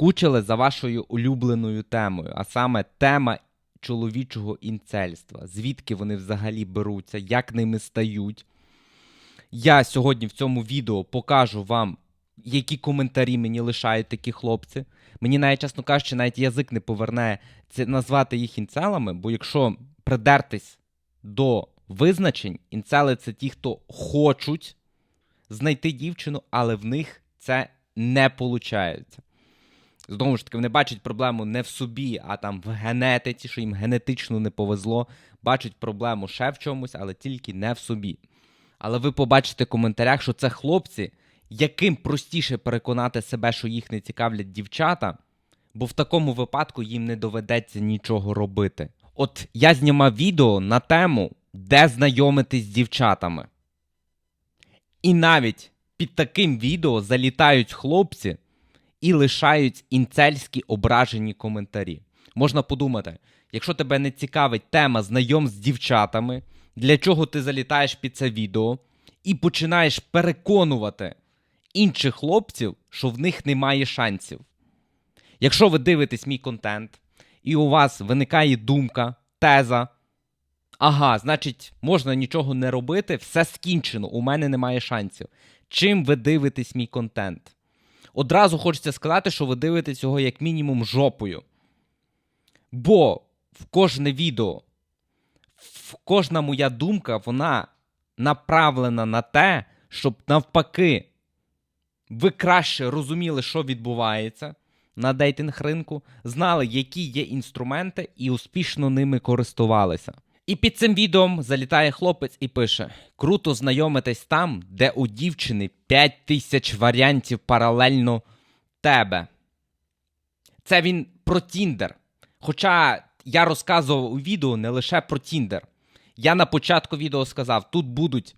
скучили за вашою улюбленою темою, а саме тема чоловічого інцельства. Звідки вони взагалі беруться, як ними стають. Я сьогодні в цьому відео покажу вам, які коментарі мені лишають такі хлопці. Мені навіть, чесно кажучи, навіть язик не поверне це назвати їх інцелами, бо якщо придертись до визначень, інцели це ті, хто хочуть знайти дівчину, але в них це не виходить. Знову ж таки, вони бачать проблему не в собі, а там в генетиці, що їм генетично не повезло. Бачать проблему ще в чомусь, але тільки не в собі. Але ви побачите в коментарях, що це хлопці, яким простіше переконати себе, що їх не цікавлять дівчата, бо в такому випадку їм не доведеться нічого робити. От я знімав відео на тему, де знайомитись з дівчатами. І навіть під таким відео залітають хлопці і лишають інцельські ображені коментарі. Можна подумати, якщо тебе не цікавить тема знайом з дівчатами, для чого ти залітаєш під це відео і починаєш переконувати інших хлопців, що в них немає шансів. Якщо ви дивитесь мій контент, і у вас виникає думка, теза, ага, значить, можна нічого не робити, все скінчено, у мене немає шансів. Чим ви дивитесь мій контент? Одразу хочеться сказати, що ви дивитесь його як мінімум жопою. Бо в кожне відео, в кожна моя думка, вона направлена на те, щоб навпаки ви краще розуміли, що відбувається на дейтинг ринку, знали, які є інструменти, і успішно ними користувалися. І під цим відео залітає хлопець і пише: Круто знайомитись там, де у дівчини 5 тисяч варіантів паралельно тебе. Це він про Тіндер. Хоча я розказував у відео не лише про Тіндер. Я на початку відео сказав, тут будуть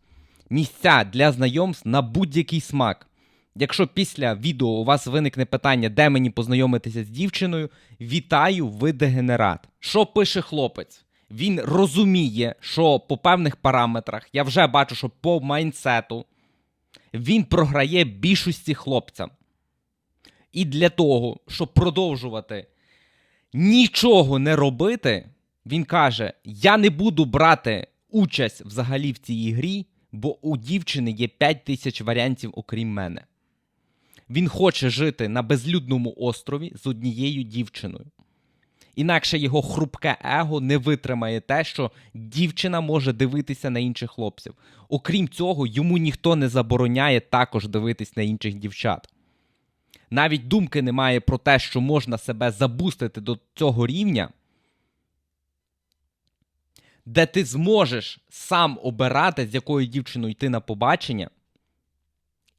місця для знайомств на будь-який смак. Якщо після відео у вас виникне питання, де мені познайомитися з дівчиною, вітаю, ви дегенерат. Що пише хлопець? Він розуміє, що по певних параметрах, я вже бачу, що по майнсету він програє більшості хлопцям. І для того, щоб продовжувати нічого не робити, він каже: Я не буду брати участь взагалі в цій грі, бо у дівчини є 5 тисяч варіантів, окрім мене. Він хоче жити на безлюдному острові з однією дівчиною. Інакше його хрупке его не витримає те, що дівчина може дивитися на інших хлопців. Окрім цього, йому ніхто не забороняє також дивитись на інших дівчат. Навіть думки немає про те, що можна себе забустити до цього рівня, де ти зможеш сам обирати, з якою дівчиною йти на побачення,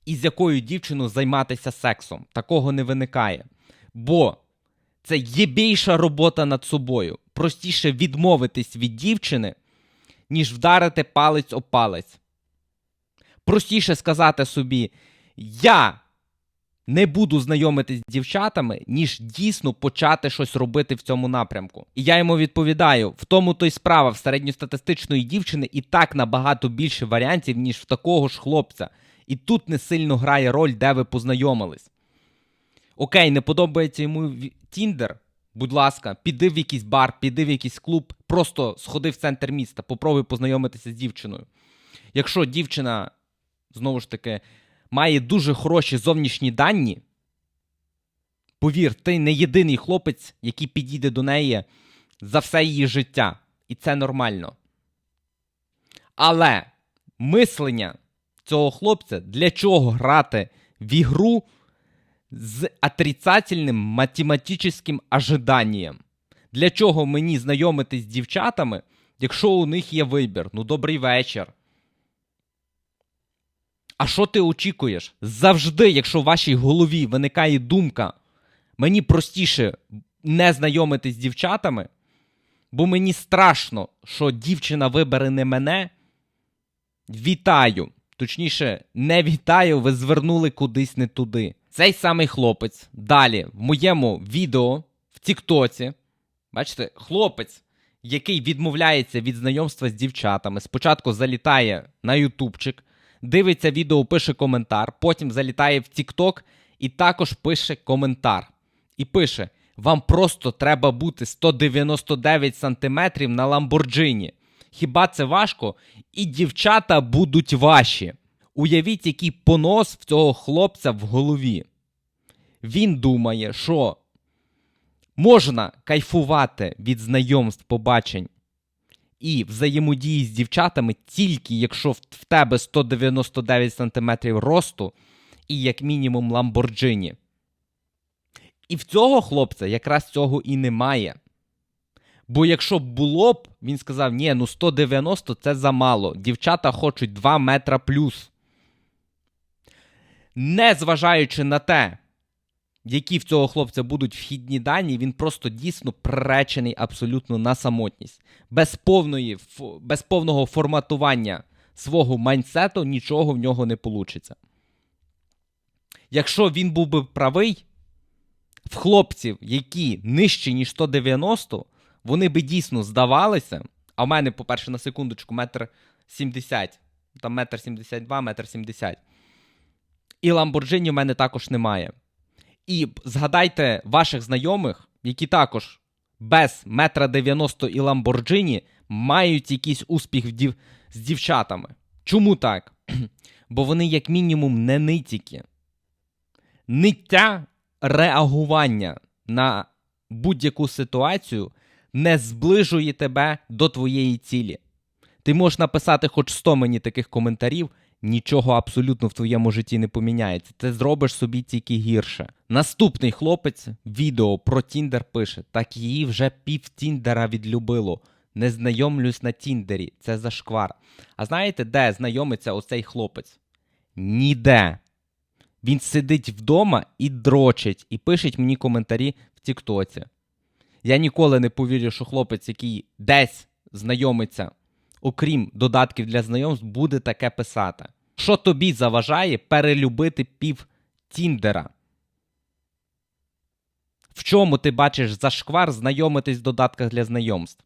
і з якою дівчиною займатися сексом. Такого не виникає. Бо це є більша робота над собою. Простіше відмовитись від дівчини, ніж вдарити палець об палець. Простіше сказати собі, я не буду знайомитись з дівчатами, ніж дійсно почати щось робити в цьому напрямку. І я йому відповідаю: в тому то й справа в середньостатистичної дівчини і так набагато більше варіантів, ніж в такого ж хлопця. І тут не сильно грає роль, де ви познайомились. Окей, не подобається йому Тіндер. Будь ласка, піди в якийсь бар, піди в якийсь клуб, просто сходи в центр міста, попробуй познайомитися з дівчиною. Якщо дівчина, знову ж таки, має дуже хороші зовнішні дані, повір, ти не єдиний хлопець, який підійде до неї за все її життя. І це нормально. Але мислення цього хлопця для чого грати в ігру з отрицательним математичним ожиданням? Для чого мені знайомитись з дівчатами, якщо у них є вибір? Ну, добрий вечір. А що ти очікуєш? Завжди, якщо в вашій голові виникає думка, мені простіше не знайомитись з дівчатами, бо мені страшно, що дівчина вибере не мене. Вітаю! Точніше, не вітаю, ви звернули кудись не туди. Цей самий хлопець далі в моєму відео в Тіктоці. Бачите, хлопець, який відмовляється від знайомства з дівчатами, спочатку залітає на Ютубчик, дивиться відео, пише коментар, потім залітає в Тікток і також пише коментар. і пише: Вам просто треба бути 199 сантиметрів на Ламборджині. Хіба це важко? І дівчата будуть ваші. Уявіть, який понос в цього хлопця в голові. Він думає, що можна кайфувати від знайомств, побачень і взаємодії з дівчатами тільки якщо в тебе 199 см росту і як мінімум Ламборджині. І в цього хлопця якраз цього і немає. Бо якщо б було б, він сказав, ні, ну 190 це замало. Дівчата хочуть 2 метра плюс. Не зважаючи на те, які в цього хлопця будуть вхідні дані, він просто дійсно приречений абсолютно на самотність. Без повної, без повного форматування свого майнсету нічого в нього не вийде. Якщо він був би правий, в хлопців, які нижчі, ніж 190, вони би дійсно здавалися. А в мене, по-перше, на секундочку, метр 70, там метр 72, метр 70. І Ламборджині в мене також немає. І згадайте ваших знайомих, які також без метра 90 і Ламборджині мають якийсь успіх дів... з дівчатами. Чому так? Бо вони, як мінімум, не нитіки. Ниття реагування на будь-яку ситуацію не зближує тебе до твоєї цілі. Ти можеш написати хоч 100 мені таких коментарів, нічого абсолютно в твоєму житті не поміняється. Ти зробиш собі тільки гірше. Наступний хлопець відео про Тіндер пише: так її вже пів Тіндера відлюбило. Не знайомлюсь на Тіндері, це зашквар. А знаєте, де знайомиться оцей хлопець? Ніде. Він сидить вдома і дрочить, і пишеть мені коментарі в Тіктоці. Я ніколи не повірю, що хлопець, який десь знайомиться, окрім додатків для знайомств, буде таке писати. Що тобі заважає перелюбити пів Тіндера? В чому ти бачиш зашквар знайомитись в додатках для знайомств?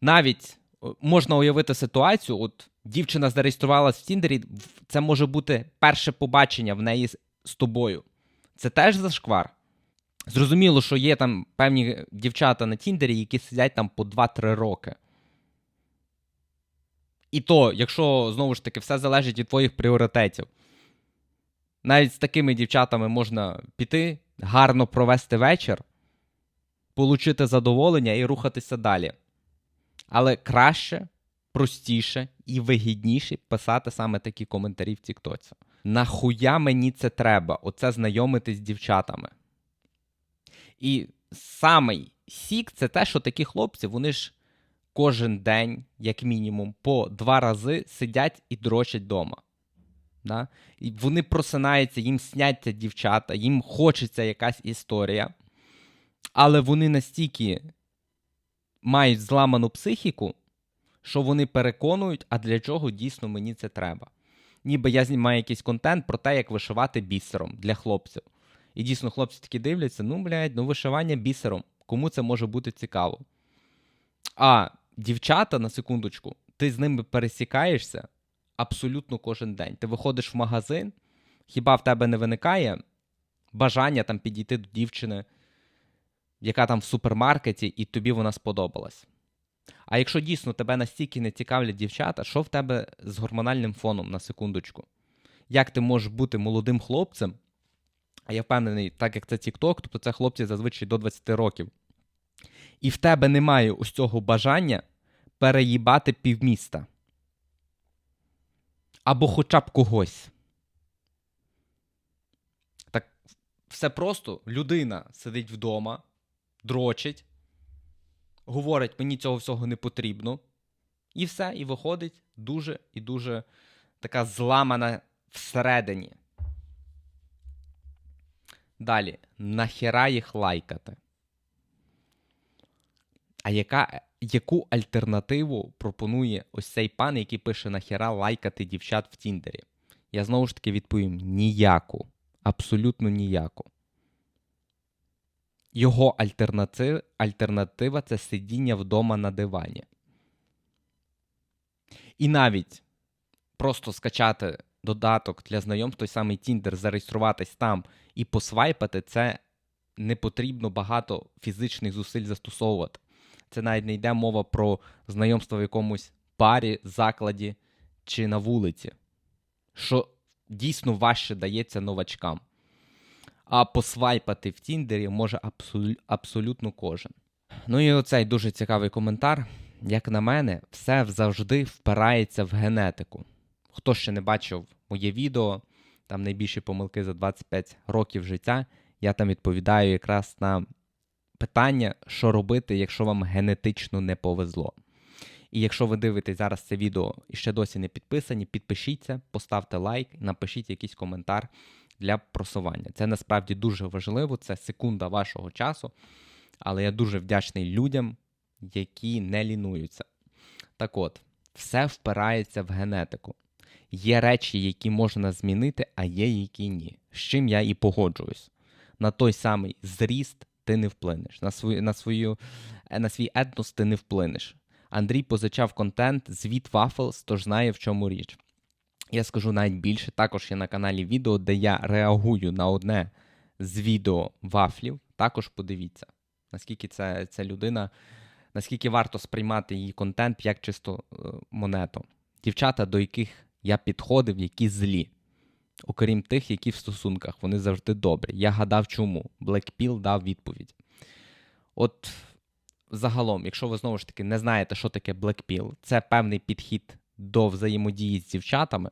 Навіть можна уявити ситуацію, от дівчина зареєструвалась в Тіндері, це може бути перше побачення в неї з- тобою. Це теж зашквар. Зрозуміло, що є там певні дівчата на Тіндері, які сидять там по 2-3 роки. І то, якщо знову ж таки все залежить від твоїх пріоритетів. Навіть з такими дівчатами можна піти, гарно провести вечір, получити задоволення і рухатися далі. Але краще, простіше і вигідніше писати саме такі коментарі в Тіктоці. Нахуя мені це треба? Оце знайомитись з дівчатами. І самий сік це те, що такі хлопці, вони ж кожен день, як мінімум, по два рази сидять і дрочать вдома. Да? І вони просинаються, їм сняться дівчата, їм хочеться якась історія, але вони настільки мають зламану психіку, що вони переконують, а для чого дійсно мені це треба. Ніби я знімаю якийсь контент про те, як вишивати бісером для хлопців. І дійсно хлопці такі дивляться: ну, блядь, ну вишивання бісером. Кому це може бути цікаво? А дівчата, на секундочку, ти з ними пересікаєшся абсолютно кожен день. Ти виходиш в магазин, хіба в тебе не виникає бажання там підійти до дівчини, яка там в супермаркеті, і тобі вона сподобалась. А якщо дійсно тебе настільки не цікавлять дівчата, що в тебе з гормональним фоном на секундочку? Як ти можеш бути молодим хлопцем? А я впевнений, так як це TikTok, тобто це хлопці зазвичай до 20 років. І в тебе немає ось цього бажання переїбати півміста. Або хоча б когось. Так все просто людина сидить вдома, дрочить, говорить, мені цього всього не потрібно. І все, і виходить дуже і дуже така зламана всередині. Далі, нахера їх лайкати? А яка, яку альтернативу пропонує ось цей пан, який пише нахера лайкати дівчат в Тіндері? Я знову ж таки відповім: ніяку. Абсолютно ніяку. Його альтернатив, альтернатива це сидіння вдома на дивані. І навіть просто скачати додаток для знайомств, той самий Тіндер, зареєструватись там і посвайпати, це не потрібно багато фізичних зусиль застосовувати. Це навіть не йде мова про знайомство в якомусь парі, закладі чи на вулиці, що дійсно важче дається новачкам. А посвайпати в Тіндері може абсолю- абсолютно кожен. Ну і оцей дуже цікавий коментар. Як на мене, все завжди впирається в генетику. Хто ще не бачив моє відео, там найбільші помилки за 25 років життя, я там відповідаю якраз на питання, що робити, якщо вам генетично не повезло. І якщо ви дивитесь зараз це відео і ще досі не підписані, підпишіться, поставте лайк, напишіть якийсь коментар для просування. Це насправді дуже важливо, це секунда вашого часу, але я дуже вдячний людям, які не лінуються. Так от, все впирається в генетику. Є речі, які можна змінити, а є які ні. З чим я і погоджуюсь. На той самий зріст ти не вплинеш, на свою, на, свою, е, на свій етнос ти не вплинеш. Андрій позичав контент звіт Waffles, тож знає, в чому річ. Я скажу навіть більше. Також є на каналі відео, де я реагую на одне з відео вафлів. Також подивіться, наскільки це, ця людина, наскільки варто сприймати її контент як чисто е, монету. Дівчата, до яких я підходив, які злі. Окрім тих, які в стосунках, вони завжди добрі. Я гадав, чому. Blackpill дав відповідь. От загалом, якщо ви знову ж таки не знаєте, що таке Blackpill, це певний підхід до взаємодії з дівчатами,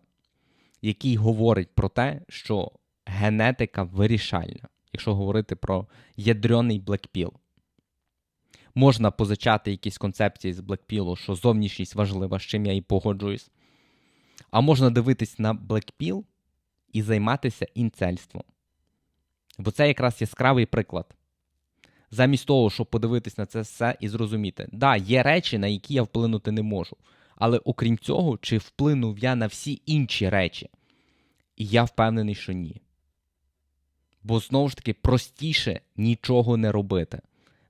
який говорить про те, що генетика вирішальна, якщо говорити про ядрений Blackpill. Можна позичати якісь концепції з Blackpill, що зовнішність важлива, з чим я і погоджуюсь. А можна дивитись на Blackpill і займатися інцельством. Бо це якраз яскравий приклад. Замість того, щоб подивитись на це все і зрозуміти, да, є речі, на які я вплинути не можу. Але окрім цього, чи вплинув я на всі інші речі? І я впевнений, що ні. Бо знову ж таки простіше нічого не робити.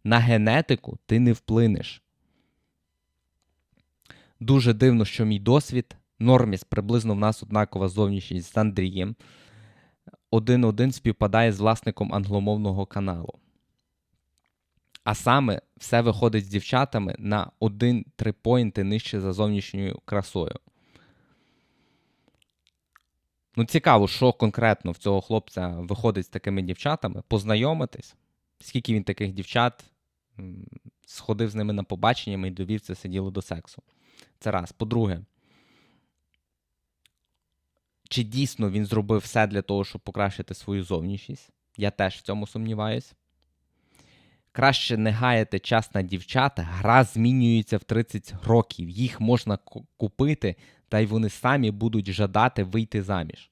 На генетику ти не вплинеш. Дуже дивно, що мій досвід, норміс приблизно в нас однакова зовнішність з Андрієм, один-один співпадає з власником англомовного каналу. А саме все виходить з дівчатами на 1-3 поінти нижче за зовнішньою красою. Ну, цікаво, що конкретно в цього хлопця виходить з такими дівчатами, познайомитись, скільки він таких дівчат сходив з ними на побаченнями і довів це діло до сексу. Це раз. По-друге, чи дійсно він зробив все для того, щоб покращити свою зовнішність? Я теж в цьому сумніваюсь. Краще не гаяти час на дівчата, гра змінюється в 30 років. Їх можна ку- купити, та й вони самі будуть жадати вийти заміж.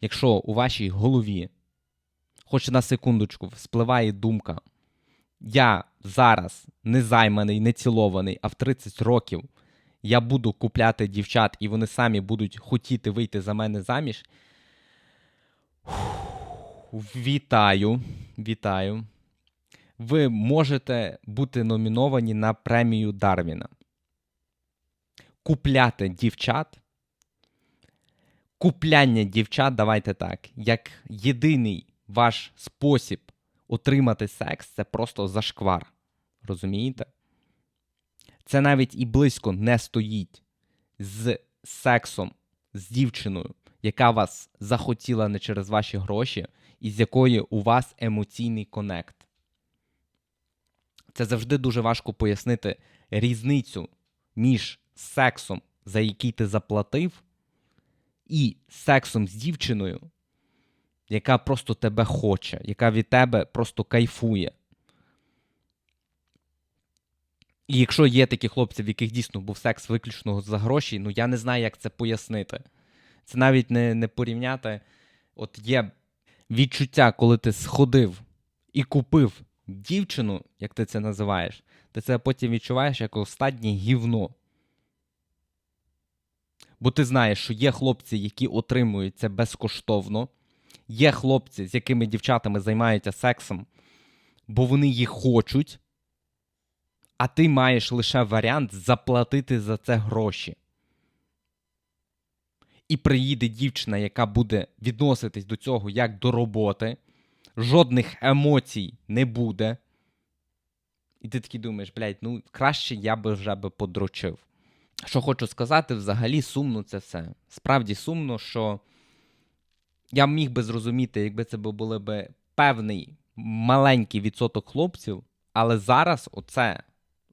Якщо у вашій голові, хоч на секундочку, спливає думка, я зараз не займаний, не цілований, а в 30 років я буду купляти дівчат, і вони самі будуть хотіти вийти за мене заміж. Вітаю, вітаю. Ви можете бути номіновані на премію Дарвіна. Купляти дівчат. Купляння дівчат, давайте так, як єдиний ваш спосіб отримати секс це просто зашквар. Розумієте? Це навіть і близько не стоїть з сексом, з дівчиною, яка вас захотіла не через ваші гроші, і з якою у вас емоційний конект. Це завжди дуже важко пояснити різницю між сексом, за який ти заплатив, і сексом з дівчиною, яка просто тебе хоче, яка від тебе просто кайфує. І якщо є такі хлопці, в яких дійсно був секс виключно за гроші, ну я не знаю, як це пояснити. Це навіть не, не порівняти. От є відчуття, коли ти сходив і купив дівчину, як ти це називаєш, ти це потім відчуваєш як останнє гівно. Бо ти знаєш, що є хлопці, які отримують це безкоштовно, є хлопці, з якими дівчатами займаються сексом, бо вони їх хочуть, а ти маєш лише варіант заплатити за це гроші. І приїде дівчина, яка буде відноситись до цього як до роботи, жодних емоцій не буде. І ти такий думаєш, блядь, ну краще я би вже би подрочив. Що хочу сказати, взагалі сумно це все. Справді сумно, що я міг би зрозуміти, якби це були би певний маленький відсоток хлопців, але зараз оце,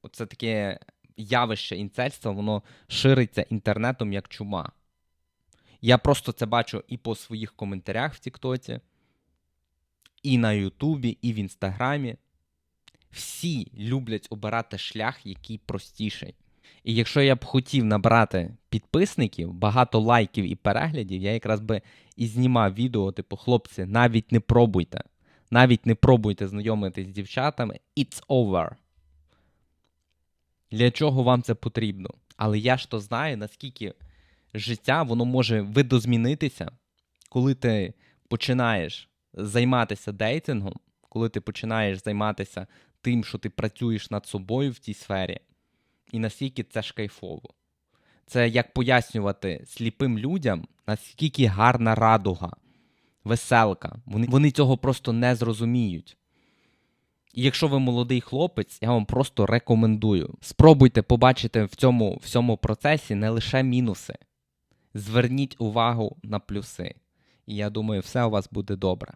оце таке явище інцельства, воно шириться інтернетом як чума. Я просто це бачу і по своїх коментарях в Тіктоці, і на Ютубі, і в Інстаграмі. Всі люблять обирати шлях, який простіший. І якщо я б хотів набрати підписників, багато лайків і переглядів, я якраз би і знімав відео, типу, хлопці, навіть не пробуйте. Навіть не пробуйте знайомитись з дівчатами. It's over. Для чого вам це потрібно? Але я ж то знаю, наскільки життя воно може видозмінитися, коли ти починаєш займатися дейтингом, коли ти починаєш займатися тим, що ти працюєш над собою в цій сфері, і наскільки це ж кайфово. Це як пояснювати сліпим людям, наскільки гарна радуга, веселка. Вони, вони цього просто не зрозуміють. Якщо ви молодий хлопець, я вам просто рекомендую. Спробуйте побачити в цьому всьому процесі не лише мінуси. Зверніть увагу на плюси. І я думаю, все у вас буде добре.